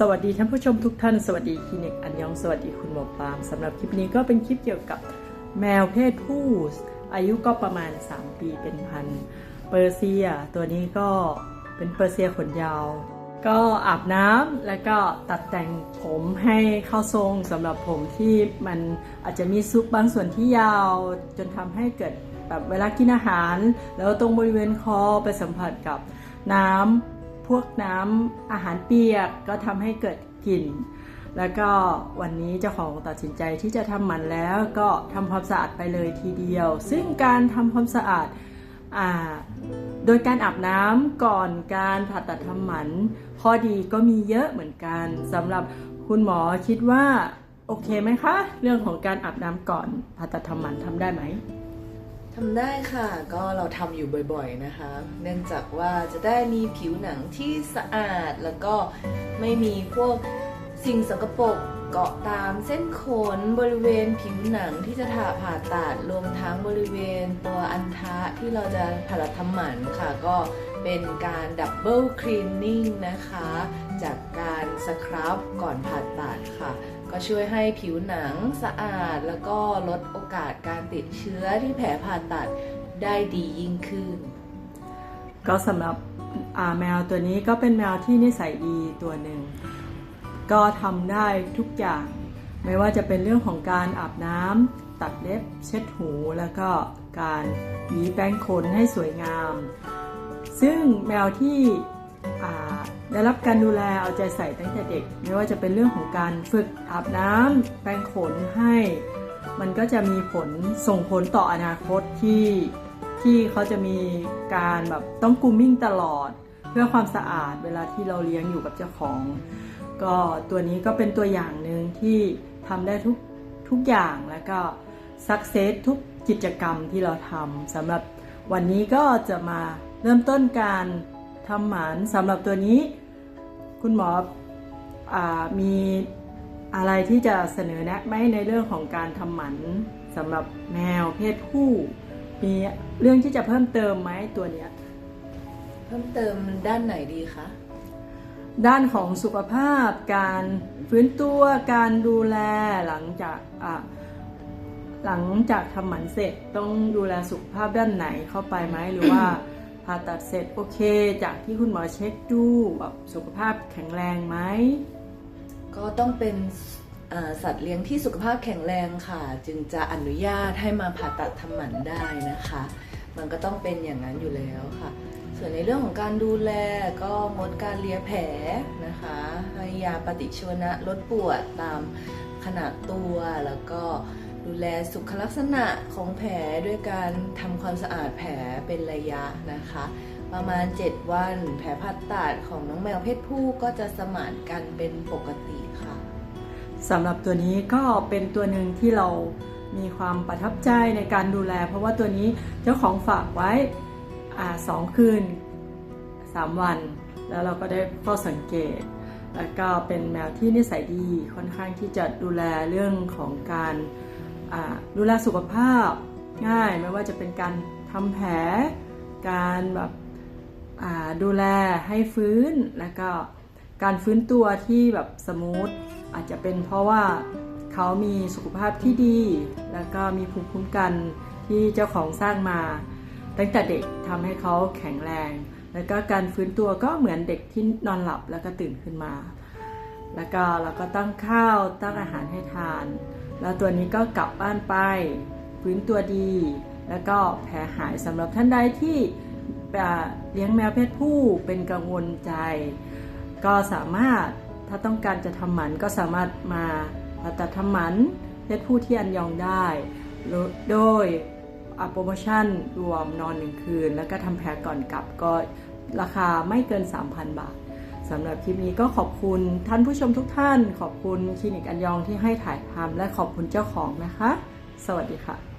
สวัสดีท่านผู้ชมทุกท่าน สวัสดีคลินิกอันยองสวัสดีคุณหมอปามสำหรับคลิปนี้ก็เป็นคลิปเกี่ยวกับแมวเพศผู้อายุก็ประมาณ 3 ปีเป็นพันเปอร์เซีย ตัวนี้ก็เป็นเปอร์เซียขนยาว ก็อาบน้ำแล้วก็ตัดแต่งผมให้เข้าทรงสำหรับผมที่มันอาจจะมีซุปบางส่วนที่ยาว จนทำให้เกิดแบบเวลากินอาหาร แล้วตรงบริเวณคอไปสัมผัสกับน้ำ พวกน้ำอาหารเปียกก็ทำให้เกิดกลิ่น แล้วก็วันนี้เจ้าของตัดสินใจที่จะทำหมันแล้วก็ทำความสะอาดไปเลยทีเดียว ซึ่งการทำความสะอาดอ่าโดยการอาบน้ำก่อนการผ่าตัดทำหมันข้อดีก็มีเยอะเหมือนกันสำหรับคุณหมอคิดว่าโอเคไหมคะ เรื่องของการอาบน้ำก่อนผ่าตัดทำหมันทำได้ไหม ทำได้ค่ะก็เราทำอยู่บ่อยๆนะคะ เนื่องจากว่าจะได้มีผิวหนังที่สะอาดแล้วก็ไม่มีพวกสิ่งสกปรกเกาะตามเส้นขนบริเวณผิวหนังที่จะผ่าผ่าตัดรวมทั้งบริเวณตัวอันทะที่เราจะผ่าตัดทำหมันค่ะ ก็เป็นการดับเบิลคลีนนิ่งนะคะ จากการสครับก่อนผ่าตัดค่ะ็ช่วยให้ผิวหนังสะอาด แล้วก็ลดโอกาสการติดเชื้อที่แผลผ่าตัดได้ดียิ่งขึ้น ก็สำหรับแมวตัวนี้ก็เป็นแมวที่นิสัยดีตัวหนึ่ง ก็ทำได้ทุกอย่าง ไม่ว่าจะเป็นเรื่องของการอาบน้ำตัดเล็บ เช็ดหู แล้วก็การหวีแปรงขนให้สวยงาม ซึ่งแมวที่ ได้รับการดูแลเอาใจใส่ตั้งแต่เด็ก ไม่ว่าจะเป็นเรื่องของการฝึกอาบน้ำแปรงขนให้ มันก็จะมีผลส่งผลต่ออนาคตที่ที่เขาจะมีการแบบต้องกูมมิ่งตลอด เพื่อความสะอาดเวลาที่เราเลี้ยงอยู่กับเจ้าของ ก็ตัวนี้ก็เป็นตัวอย่างหนึ่งที่ทำได้ทุกทุกอย่างแล้วก็สักเซสทุกกิจกรรมที่เราทำสำหรับวันนี้ก็จะมาเริ่มต้นการ ทำหมันสำหรับตัวนี้ คุณหมออามีอะไรที่จะเสนอแนะไหมในเรื่องของการทำหมันสำหรับแมวเพศผู้ มีเรื่องที่จะเพิ่มเติมไหมตัวเนี้ยเพิ่มเติมด้านไหนดีคะด้านของสุขภาพ การฟื้นตัวการดูแลหลังจากอะหลังจากทำหมันเสร็จต้องดูแลสุขภาพด้านไหนเข้าไปไหมหรือว่า ผ่าตัดเสร็จโอเค จากที่คุณหมอเช็คดูแบบสุขภาพแข็งแรงไหม ก็ต้องเป็นสัตว์เลี้ยงที่สุขภาพแข็งแรงค่ะ จึงจะอนุญาตให้มาผ่าตัดทำหมันได้นะคะ มันก็ต้องเป็นอย่างนั้นอยู่แล้วค่ะ ส่วนในเรื่องของการดูแลก็งดการเลียแผลนะคะให้ยาปฏิชีวนะลดปวดตามขนาดตัวแล้วก็ ดูแลสุขลักษณะของแผลด้วยการทำความสะอาดแผลเป็นระยะนะคะ ประมาณ 7 วันแผลผ่าตัดของน้องแมวเพศผู้ก็จะสมานกันเป็นปกติค่ะสำหรับตัวนี้ก็เป็นตัวหนึ่งที่เรามีความประทับใจในการดูแล เพราะว่าตัวนี้เจ้าของฝากไว้สองคืนสามวัน แล้วเราก็ได้ข้อสังเกต แล้วก็เป็นแมวที่นิสัยดีค่อนข้างที่จะดูแลเรื่องของการ ดูแลสุขภาพง่ายไม่ว่าจะเป็นการทำแผล การแบบดูแลให้ฟื้นแล้วก็การฟื้นตัวที่แบบสมูทอาจจะเป็นเพราะว่าเขามีสุขภาพที่ดี แล้วก็มีภูมิคุ้มกันที่เจ้าของสร้างมา ตั้งแต่เด็กทำให้เขาแข็งแรง แล้วก็การฟื้นตัวก็เหมือนเด็กที่นอนหลับแล้วก็ตื่นขึ้นมา แล้วก็เราก็ตั้งข้าวตั้งอาหารให้ทาน แล้วตัวนี้ก็กลับบ้านไปฟื้นตัวดี แล้วก็แผลหายสำหรับท่านใดที่เลี้ยงแมวเพศผู้เป็นกังวลใจ ก็สามารถถ้าต้องการจะทำหมันก็สามารถมาผ่าตัดทำหมันเพศผู้ที่อันยองได้ โดยอ่าโปรโมชั่นรวมนอนหนึ่งคืน แล้วก็ทำแผลก่อนกลับก็ราคาไม่เกิน 3,000 บาท สำหรับคลิปนี้ก็ขอบคุณท่านผู้ชมทุกท่าน ขอบคุณคลินิกอันยองที่ให้ถ่ายทำและขอบคุณเจ้าของนะคะ สวัสดีค่ะ